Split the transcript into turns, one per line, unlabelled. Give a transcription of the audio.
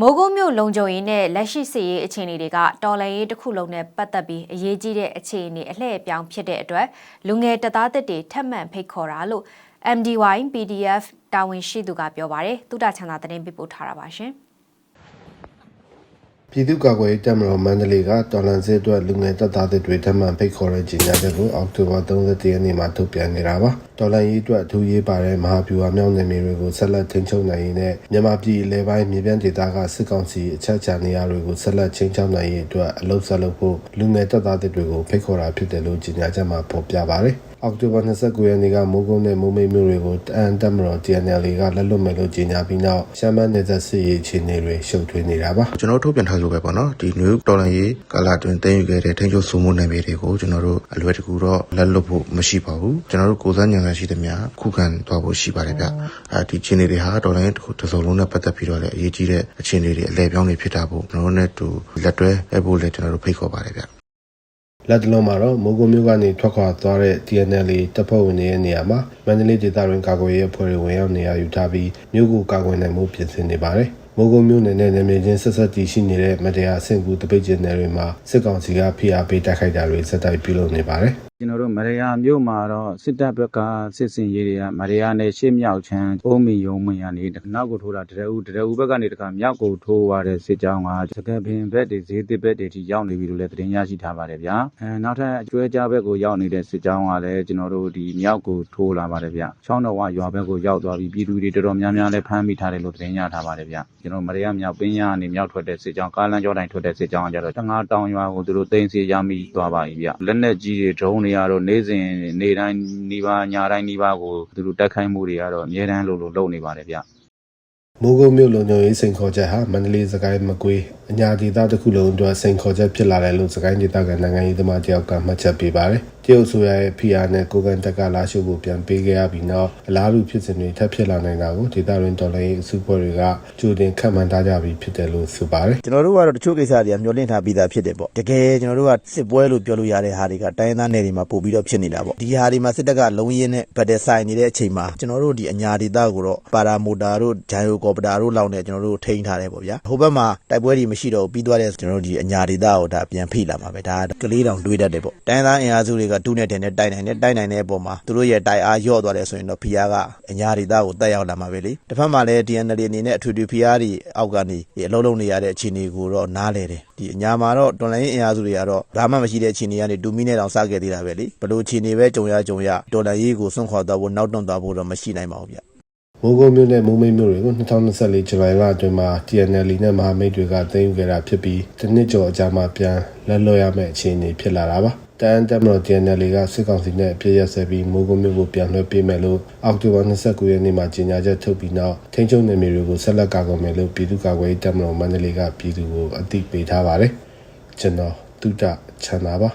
မိုးကုတ်မြို့လုံခြုံရေးနဲ့လက်ရှိစစ်ရေးအခြေအနေတွေကတော်လှန်ရေးတစ်ခုလုံးနဲ့ပတ်သက်ပြီးအရေးကြီးတဲ့အခြေအနေအလှည့်အပြောင်းဖြစ်တဲ့အတွက်လူငယ်တပ်သားတစ်တွေထပ်မံဖိတ်ခေါ်တာလို့ MDY PDF တာဝန်ရှိသူကပြောပါတယ်။သုတချန်သာသတင်းပေးပို့ထားတာပါရှင်။
ပြည်သူ့ကာကွယ်ရေးတပ်မတော်မန္တလေးကတော်လန်စစ်အတွက်လူငယ်တပ်သားတွေထပ်မံဖိတ်ခေါ်တဲ့ကြေညာချက်ကိုအောက်တိုဘာ31ရက်နေ့မှာထုတ်ပြန်နေတာပါတော်လန်ရေးအတွက်အထူးရေးပါတဲ့မဟာဗျူဟာမြောက်နယ်မြေတွေကိုဆက်လက်ထိန်းချုပ်နိုင်ရေးနဲ့မြန်မာပြည်အလဲပိုင်းမြေပြန့်ဒေသကစစ်ကောင်စီအချက်ချာနေရာတွေကိုဆက်လက်ချင်းချောင်းနိုင်ရေးအတွက်အလုပ်ဆက်လုပ်ဖို့လူငယ်တပ်သားတွေကိုဖိတ်ခေါ်တာဖြစ်တယ်လို့ကြေညာချက်မှာဖော်ပြပါတယ် အောက်တိုဘာ29ရက်နေ့ကမိုးကုန်းနဲ့မိုးမိတ်မြို့တွေကိုတအန်တက်မတော် TNL ကလက်လွတ်မယ်လို့ကြေညာပြီးနောက်ရှမ်းမနယ်သက်စစ်ရေးအခြေအနေတွေရှုပ်ထွေးနေတာပါ
ကျွန်တော်တို့ထုတ်ပြန်ထားလို့ပဲပေါ့နော်ဒီ new တော်လန်ရေးကာလာတွင်တင်ယူခဲ့တဲ့ထိန်းချုပ်စုမှုနယ်မြေတွေကိုကျွန်တော်တို့အလွယ်တကူတော့လက်လွတ်ဖို့မရှိပါဘူးကျွန်တော်တို့ကိုယ်စားညံရရှိသမျှခုခံသွားဖို့ရှိပါတယ်ဗျအဲဒီခြေနေတွေဟာတော်လန်ရေးတစ်ခုတစ်စုံလုံးနဲ့ပတ်သက်ပြီးတော့လည်းအရေးကြီးတဲ့အခြေအနေတွေအလဲပြောင်းနေဖြစ်တာဖို့ကျွန်တော်တို့နဲ့တူလက်တွဲအပ်ဖို့လည်းကျွန်တော်တို့ဖိတ်ခေါ်ပါတယ်ဗျ
လက်တလုံးမှာတော့မိုးကုတ်မြို့ကနေထွက်ခွာသွားတဲ့ TNL တပ်ဖွဲ့ဝင်တွေရဲ့နေရာမှာမန္တလေးဒေသတွင်ကာကွယ်ရေးအဖွဲ့တွေဝင်ရောက်နေရာယူထားပြီးမြို့ကိုကာကွယ်နိုင်မှုပြင်ဆင်နေပါတယ်။မိုးကုတ်မြို့နယ်နဲ့နယ်မြေချင်းဆက်ဆက်တည်ရှိနေတဲ့မတရားဆင့်ကူတပိတ်ကျင်းနယ်တွေမှာစစ်ကောင်စီကဖိအားပေးတိုက်ခိုက်တာတွေစက်တိုက်ပြုလုပ်နေပါတယ်။
ကျွန်တော်တို့မရယာမြို့မှာတော့စစ်တပ်ဘက်ကစစ်စင်ရေးတွေကမရယာနဲ့ရှေ့မြောက်ချမ်းအုံးမီယုံမင်ရနေနောက်ကိုထိုးတာတရဦးတရဦးဘက်ကနေတခါမြောက်ကိုထိုးသွားတဲ့စစ်ကြောင်းကစကပင်ဘက်တွေဈေးတစ်ဘက်တွေထိရောက်နေပြီလို့လည်းသတင်းရရှိထားပါတယ်ဗျာအဲနောက်ထပ်ကျွဲကြားဘက်ကိုရောက်နေတဲ့စစ်ကြောင်းကလည်းကျွန်တော်တို့ဒီမြောက်ကိုထိုးလာပါတယ်ဗျချောင်းတော်ဝရွာဘက်ကိုရောက်သွားပြီးပြည်သူတွေတော်တော်များများလည်းဖမ်းမိထားတယ်လို့သတင်းရထားပါတယ်ဗျကျွန်တော်မရယာမြောက်ပင်းရကနေမြောက်ထွက်တဲ့စစ်ကြောင်းကားလမ်းကျောတိုင်းထွက်တဲ့စစ်ကြောင်းကကြတော့တငါတောင်ရွာကိုသူတို့သိမ်းစီရမိသွားပါပြီဗျလက်နက်ကြီးတွေဒရုန်းတွေကတော့နေ့စဉ်နေ့တိုင်းနေပါညတိုင်းနေပါကိုသူတို့တက်ခိုင်းမှုတွေကတော့အများတန်းလို့လို့လုပ်နေပါတယ်ဗျ
မိုးကုတ်မြို့လုံခြုံရေးစိန်ခေါ်ချက်ဟာမန္တလေးစကိုင်းမကွေး အညာဒေသတစ်ခုလုံးအတွက်စိန်ခေါ်ချက်ဖြစ်လာတယ်လို့စကိုင်းဒေသကနိုင်ငံရေးသမားတယောက်ကမှတ်ချက်ပေးပါတယ်။တရုတ်ဆိုရရဲ့ PR နဲ့ကိုကန်တက်ကလာရှုပ်ဖို့ပြန်ပေးခဲ့ရပြီးနောက်အလားတူဖြစ်စဉ်တွေထပ်ဖြစ်လာနိုင်တာကိုဒေသတွင်းတော်လှန်ရေးအစုအဖွဲ့တွေကကြိုတင်ခန့်မှန်းထားကြပြီးဖြစ်တယ်လို့ဆိုပါတယ်
ကျွန်တော်တို့ကတော့တချို့ကိစ္စတွေကမျောလင့်ထားပြီးသားဖြစ်တယ်ပေါ့တကယ်ကျွန်တော်တို့ကစစ်ပွဲလို့ပြောလို့ရတဲ့ဟာတွေကတိုင်းရင်းသားနယ်တွေမှာပို့ပြီးတော့ဖြစ်နေတာပေါ့ဒီဟာတွေမှာစစ်တပ်ကလုံးရင်းနဲ့ဗတ်တဲ့ဆိုင်နေတဲ့အချိန်မှာကျွန်တော်တို့ဒီအညာဒေသကိုတော့ပါရာမိုတာတို့ဂျိုင်ယိုကော်ပတာတို့လောက်နဲ့ကျွန်တော်တို့ထိန်းထားတယ်ပေါ့ဗျာဟိုဘက်မှာတိုက်ပွဲတွေမရှိတော့ဘူးပြီးသွားတဲ့ကျွန်တော်တို့ဒီအညာဒေသကိုဒါပြန်ဖိလာမှာပဲဒါကလေးတောင်တွေးတတ်တယ်ပေါ့တိုင်းရင်းသားအင်အားစုတွေကတူးနဲ့တင်နဲ့တိုက်နိုင်တယ်တိုက်နိုင်တဲ့အပေါ်မှာသူတို့ရဲ့တိုက်အားလျော့သွားတယ်ဆိုရင်တော့ဖိအားကအညာဒေသကိုတက်ရောက်လာမှာပဲလေတစ်ဖက်မှာလည်း DNL အနေနဲ့အထွေထွေဖိအားတွေအောက်ကနေဒီအလုံးလုံးနေရတဲ့အခြေအနေကိုတော့နားလဲတယ်ဒီအညာမှာတော့တော်လိုင်းအင်အားစုတွေကတော့ဘာမှမရှိတဲ့အခြေအနေကနေဒူမီနဲ့တောင်စခဲ့သေးတာပဲလေဘလို့အခြေအနေပဲကြုံရကြုံရတော်လိုင်းရေးကိုစွန့်ခွာသွားဖို့နောက်တွန့်သွားဖို့တော့မရှိနိုင်ပါဘူးဗျ
မိုးကုတ်မြို့နဲ့မိုးမိတ်မြို့တွေကို2024ဇူလိုင်လအတွင်းမှာ TNL နဲ့မဟာမိတ်တွေကသိမ်းယူခဲ့တာဖြစ်ပြီးတစ်နှစ်ကျော်အကြာမှပြန်လက်လွတ်ရမယ့်အခြေအနေဖြစ်လာတာပါတန်တက်မတော် TNL ကစစ်ကောင်စီနဲ့အပြည့်ရဆဲပြီးမိုးကုတ်မြို့ကိုပြန်လွှဲပေးမယ်လို့အောက်တိုဘာ29ရက်နေ့မှာကြေညာချက်ထုတ်ပြီးနောက်ထိန်းချုပ်နယ်မြေတွေကိုဆက်လက်ကာကွယ်မယ်လို့ပြည်သူ့ကာကွယ်ရေးတပ်မတော်မန္တလေးကပြည်သူကိုအသိပေးထားပါတယ်ကျွန်တော်တုဒ္ဒချန်တာပါ